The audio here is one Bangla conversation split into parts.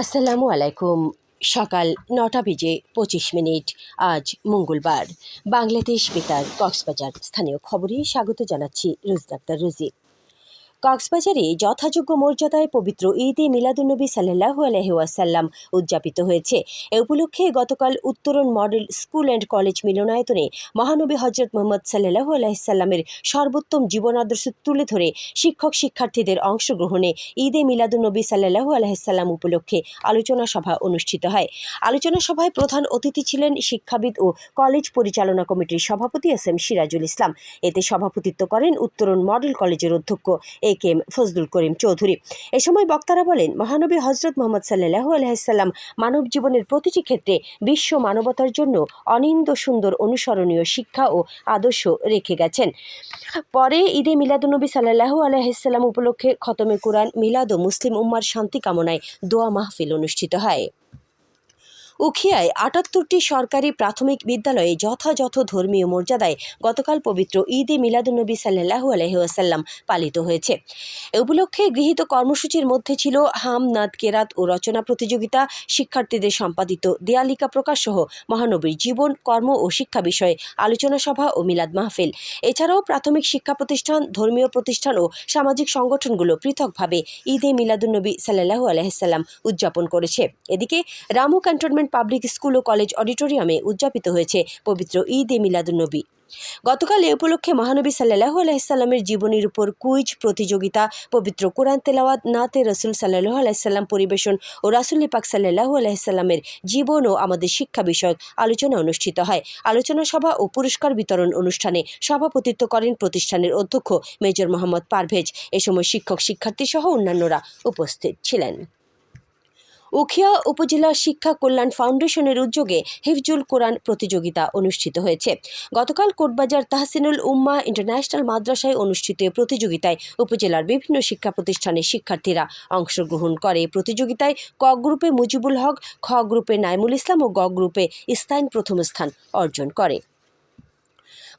আসসালামু আলাইকুম। সকাল নটা বেজে পঁচিশ মিনিট। আজ মঙ্গলবার। বাংলাদেশ বেতার কক্সবাজার স্থানীয় খবরে স্বাগত জানাচ্ছি রোজ ডাক্তার রুজি কক্সবাজারে যথাযোগ্য মর্যাদায় পবিত্র ঈদ এ মিলাদুন্নবী সাল্লাহু আলহিউসাল্লাম উদযাপিত হয়েছে। এ উপলক্ষে গতকাল উত্তরণ মডেল স্কুল অ্যান্ড কলেজ মিলনায়তনে মহানবী হজরত মোহাম্মদ সাল্লাহু আলাইসাল্লামের সর্বোত্তম জীবন আদর্শ তুলে ধরে শিক্ষক শিক্ষার্থীদের অংশগ্রহণে ঈদ মিলাদুন্নবী সাল্লাহু আলাইসাল্লাম উপলক্ষে আলোচনা সভা অনুষ্ঠিত হয়। আলোচনা সভায় প্রধান অতিথি ছিলেন শিক্ষাবিদ ও কলেজ পরিচালনা কমিটির সভাপতি এস এম সিরাজুল ইসলাম। এতে সভাপতিত্ব করেন উত্তরণ মডেল কলেজের অধ্যক্ষ এ এম ফজলুল করিম চৌধুরী। এ সময় বক্তারা বলেন, মহানবী হজরত মোহাম্মদ সাল্লাহু আলহিসাল্লাম মানব জীবনের প্রতিটি ক্ষেত্রে বিশ্ব মানবতার জন্য অনিন্দ সুন্দর অনুসরণীয় শিক্ষা ও আদর্শ রেখে গেছেন। পরে ঈদে মিলাদুনবী সাল্লাহু আলহিসাল্লাম উপলক্ষে খতমে কোরআন মিলাদ ও মুসলিম উম্মার শান্তি কামনায় দোয়া মাহফিল অনুষ্ঠিত হয়। উখিয়ায় আটাত্তরটি সরকারি প্রাথমিক বিদ্যালয়ে যথাযথ ধর্মীয় মর্যাদায় গতকাল পবিত্র ঈদে মিলাদুন্নবী সাল্লাহু আলহিহাসাল্লাম পালিত হয়েছে। এ উপলক্ষে গৃহীত কর্মসূচির মধ্যে ছিল হাম নাদ কেরাত ও রচনা প্রতিযোগিতা, শিক্ষার্থীদের সম্পাদিত দেয়ালিকা প্রকাশ সহ মহানবীর জীবন, কর্ম ও শিক্ষা বিষয়ে আলোচনা সভা ও মিলাদ মাহফিল। এছাড়াও প্রাথমিক শিক্ষা প্রতিষ্ঠান, ধর্মীয় প্রতিষ্ঠান ও সামাজিক সংগঠনগুলো পৃথকভাবে ঈদে মিলাদুন্নবী সাল্লাহু আলহিসাল্লাম উদযাপন করেছে। এদিকে রামু ক্যান্টনমেন্ট পাবলিক স্কুল ও কলেজ অডিটোরিয়ামে উদযাপিত হয়েছে পবিত্র ঈদ এ মিলাদুন্নবী গতকাল এ উপলক্ষে মহানবী সাল্লাহু আলাইসাল্লামের জীবনীর উপর কুইজ, প্রতিযোগিতা, পবিত্র কোরআন তেলাওয়াত, নাতে রসুল সাল্লাহু আলাইসাল্লাম পরিবেশন ও রাসুল পাক সাল্লাহু আলাইসাল্লামের জীবন ও আমাদের শিক্ষা বিষয়ক আলোচনা অনুষ্ঠিত হয়। আলোচনা সভা ও পুরস্কার বিতরণ অনুষ্ঠানে সভাপতিত্ব করেন প্রতিষ্ঠানের অধ্যক্ষ মেজর মোহাম্মদ পারভেজ। এ সময় শিক্ষক শিক্ষার্থী সহ অন্যান্যরা উপস্থিত ছিলেন। উখিয়া উপজেলা শিক্ষা কল্যাণ ফাউন্ডেশনের উদ্যোগে হিফজুল কোরআন প্রতিযোগিতা অনুষ্ঠিত হয়েছে। গতকাল কোটবাজার তাহসিনুল উম্মা ইন্টারন্যাশনাল মাদ্রাসায় অনুষ্ঠিত প্রতিযোগিতায় উপজেলার বিভিন্ন শিক্ষা প্রতিষ্ঠানের শিক্ষার্থীরা অংশগ্রহণ করে। প্রতিযোগিতায় ক গ্রুপে মুজিবুল হক, খ গ্রুপে নাইমুল ইসলাম ও গ গ্রুপে ইস্তাইন প্রথম স্থান অর্জন করে।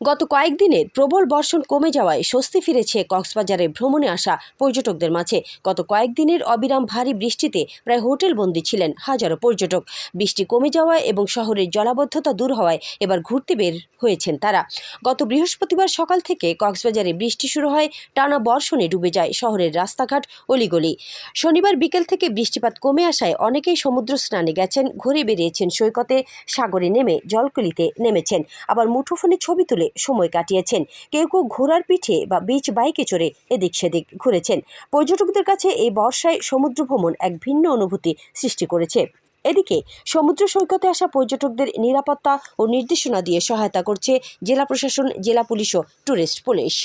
গত কয়েকদিনের প্রবল বর্ষণ কমে যাওয়ায় স্বস্তি ফিরেছে কক্সবাজারে ভ্রমণে আসা পর্যটকদের মাঝে। গত কয়েকদিনের অবিরাম ভারী বৃষ্টিতে প্রায় হোটেল বন্দী ছিলেন হাজারো পর্যটক। বৃষ্টি কমে যাওয়ায় এবং শহরের জলাবদ্ধতা দূর হওয়ায় এবার ঘুরতে বের হয়েছেন তারা। গত বৃহস্পতিবার সকাল থেকে কক্সবাজারে বৃষ্টি শুরু হয়, টানা বর্ষণে ডুবে যায় শহরের রাস্তাঘাট অলিগলি। শনিবার বিকেল থেকে বৃষ্টিপাত কমে আসায় অনেকেই সমুদ্র স্নানে গেছেন, ঘুরে বেরিয়েছেন সৈকতে, সাগরে নেমে জলকলিতে নেমেছেন। আবার মুঠোফোনে ছবি তুলে সময় কাটিয়েছেন। কেউ কেউ ঘোড়ার পিঠে বা বিচ বাইকে চড়ে এদিক সেদিক ঘুরেছেন। পর্যটকদের কাছে এই বর্ষায় সমুদ্র ভ্রমণ এক ভিন্ন অনুভূতি সৃষ্টি করেছে। এদিকে সমুদ্র সৈকতে আসা পর্যটকদের নিরাপত্তা ও নির্দেশনা দিয়ে সহায়তা করছে জেলা প্রশাসন, জেলা পুলিশ ও ট্যুরিস্ট পুলিশ।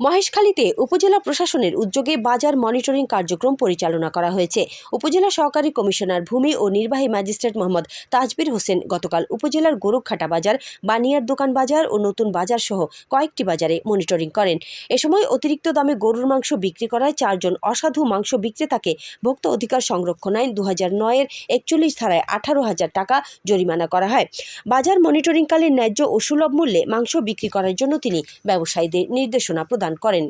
মহেশখালীতে উপজেলা প্রশাসনের উদ্যোগে বাজার মনিটরিং কার্যক্রম পরিচালনা করা হয়েছে। উপজেলা সহকারী কমিশনার ভূমি ও নির্বাহী ম্যাজিস্ট্রেট মোহাম্মদ তাজবির হোসেন গতকাল উপজেলার গোরখঘাটা বাজার, বানিয়ার দোকান বাজার ও নতুন বাজার সহ কয়েকটি বাজারে মনিটরিং করেন। এ সময় অতিরিক্ত দামে গরুর মাংস বিক্রি করায় চারজন অসাধু মাংস বিক্রেতাকে ভোক্তা অধিকার সংরক্ষণ আইন দু হাজার নয়ের একচল্লিশ ধারায় আঠারো হাজার টাকা জরিমানা করা হয়। বাজার মনিটরিংকালে ন্যায্য ও সুলভ মূল্যে মাংস বিক্রি করার জন্য তিনি ব্যবসায়ীদের নির্দেশনা প্রদান করেন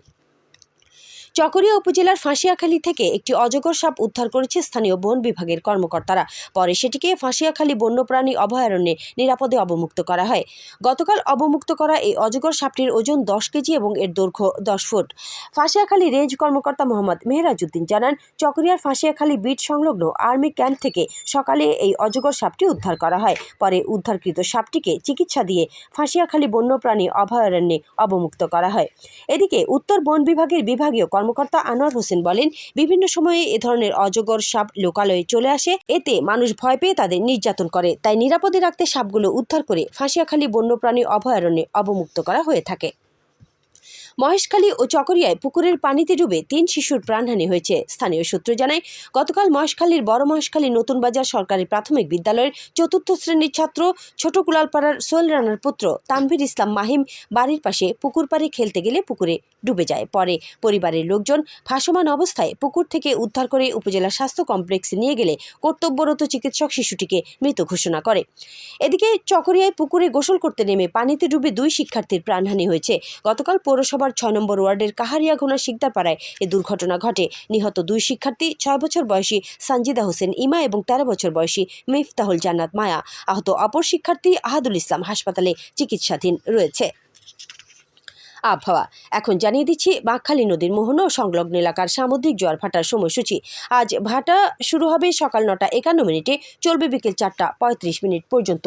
চকরিয়া উপজেলার ফাঁসিয়াখালী থেকে একটি অজগর সাপ উদ্ধার করেছে স্থানীয় বন বিভাগের কর্মকর্তারা। পরে সেটিকে ফাঁসিয়াখালী বন্যপ্রাণী অভয়ারণ্যে নিরাপদে অবমুক্ত করা হয়। গতকাল অবমুক্ত করা এই অজগর সাপটির ওজন দশ কেজি এবং এর দৈর্ঘ্য দশ ফুট। ফাঁসিয়াখালী রেঞ্জ কর্মকর্তা মোহাম্মদ মেহরাজউদ্দিন জানান, চকরিয়ার ফাঁসিয়াখালী বিট সংলগ্ন আর্মি ক্যাম্প থেকে সকালে এই অজগর সাপটি উদ্ধার করা হয়। পরে উদ্ধারকৃত সাপটিকে চিকিৎসা দিয়ে ফাঁসিয়াখালী বন্যপ্রাণী অভয়ারণ্যে অবমুক্ত করা হয়। এদিকে উত্তর বন বিভাগের বিভাগীয় কর্মকর্তা আনোয়ার হোসেন বলেন, বিভিন্ন সময়ে এ ধরনের অজগর সাপ লোকালয়ে চলে আসে। এতে মানুষ ভয় পেয়ে তাদের নির্যাতন করে। তাই নিরাপদে রাখতে সাপগুলো উদ্ধার করে ফাঁসিয়াখালী বন্যপ্রাণী অভয়ারণ্যে অবমুক্ত করা হয়ে থাকে। মহেশখালী ও চকরিয়ায় পুকুরের পানিতে ডুবে তিন শিশুর প্রাণহানি হয়েছে। স্থানীয় সূত্র জানায়, গতকাল মহেশখালীর বড় মহেশখালী নতুন বাজার সরকারি প্রাথমিক বিদ্যালয়ের চতুর্থ শ্রেণির ছাত্র, ছোট কুলালপাড়ার সোহেল রানার পুত্র তানভীর ইসলাম মাহিম বাড়ির পাশে পুকুর পাড়ে খেলতে গেলে পুকুরে ডুবে যায়। পরে পরিবারের লোকজন ভাসমান অবস্থায় পুকুর থেকে উদ্ধার করে উপজেলা স্বাস্থ্য কমপ্লেক্সে নিয়ে গেলে কর্তব্যরত চিকিৎসক শিশুটিকে মৃত ঘোষণা করে। এদিকে চকরিয়ায় পুকুরে গোসল করতে নেমে পানিতে ডুবে দুই শিক্ষার্থীর প্রাণহানি হয়েছে। গতকাল পৌরসভার ছয় নম্বর ওয়ার্ডের কাহারিয়া কাহারিয়াঘোনা শিকদারপাড়ায় এ দুর্ঘটনা ঘটে। নিহত দুই শিক্ষার্থী, ছয় বছর বয়সী সঞ্জিদা হোসেন ইমা এবং তেরো বছর বয়সী মিফতাহুল জান্নাত মায়া। আহত অপর শিক্ষার্থী আহাদুল ইসলাম হাসপাতালে চিকিৎসাধীন রয়েছে। আবহাওয়া। এখন জানিয়ে দিচ্ছি, বাঁকখালী নদীর মোহনা ও সংলগ্ন এলাকার সামুদ্রিক জোয়ার ভাটার সময়সূচি। আজ ভাটা শুরু হবে সকাল নটা একান্ন মিনিটে, চলবে বিকেল চারটা পঁয়ত্রিশ মিনিট পর্যন্ত।